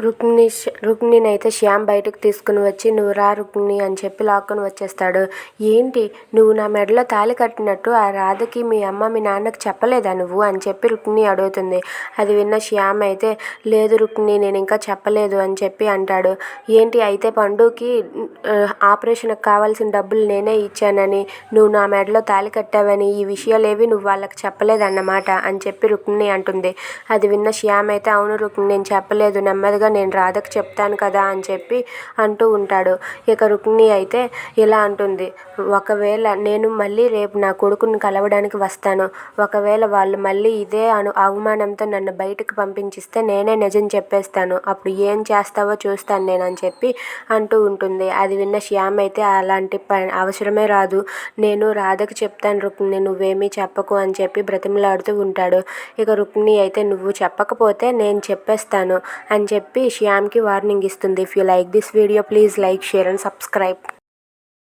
రుక్మిణి రుక్మిణిని అయితే శ్యామ్ బయటకు తీసుకుని వచ్చి నువ్వు రా రుక్మిణి అని చెప్పి లాక్కొని వచ్చేస్తాడు. ఏంటి? నువ్వు నా మెడలో తాళి కట్టినట్టు ఆ రాధకి మీ అమ్మ మీ నాన్నకి చెప్పలేదా నువ్వు? అని చెప్పి రుక్మిణి అడుగుతుంది. అది విన్న శ్యామ్ అయితే లేదు రుక్మిణి నేను ఇంకా చెప్పలేదు అని చెప్పి అంటాడు. ఏంటి? అయితే పండుకి ఆపరేషన్కి కావాల్సిన డబ్బులు నేనే ఇచ్చానని నువ్వు నా మెడలో తాళి కట్టావని ఈ విషయాలేవి నువ్వు వాళ్ళకి చెప్పలేదన్నమాట అని చెప్పి రుక్మిణి అంటుంది. అది విన్న శ్యామ్ అయితే అవును రుక్మిణి నేను చెప్పలేదు నెమ్మదిగా నేను రాధకు చెప్తాను కదా అని చెప్పి అంటూ ఉంటాడు. ఇక రుక్మిణి అయితే ఇలా అంటుంది. ఒకవేళ నేను మళ్ళీ రేపు నా కొడుకుని కలవడానికి వస్తాను ఒకవేళ వాళ్ళు మళ్ళీ ఇదే అను అవమానంతో నన్ను బయటకు పంపించిస్తే నేనే నిజం చెప్పేస్తాను. అప్పుడు ఏం చేస్తావో చూస్తాను నేను అని చెప్పి అంటూ ఉంటుంది. అది విన్న శ్యామ్ అయితే అలాంటి ప అవసరమే రాదు. నేను రాధకు చెప్తాను రుక్మిణి నువ్వేమీ చెప్పకు అని చెప్పి బ్రతిమలాడుతూ ఉంటాడు. ఇక రుక్మిణి అయితే నువ్వు చెప్పకపోతే నేను చెప్పేస్తాను అని చెప్పి శ్యామ్కి వార్నింగ్ ఇస్తుంది. If you like this video please like share and subscribe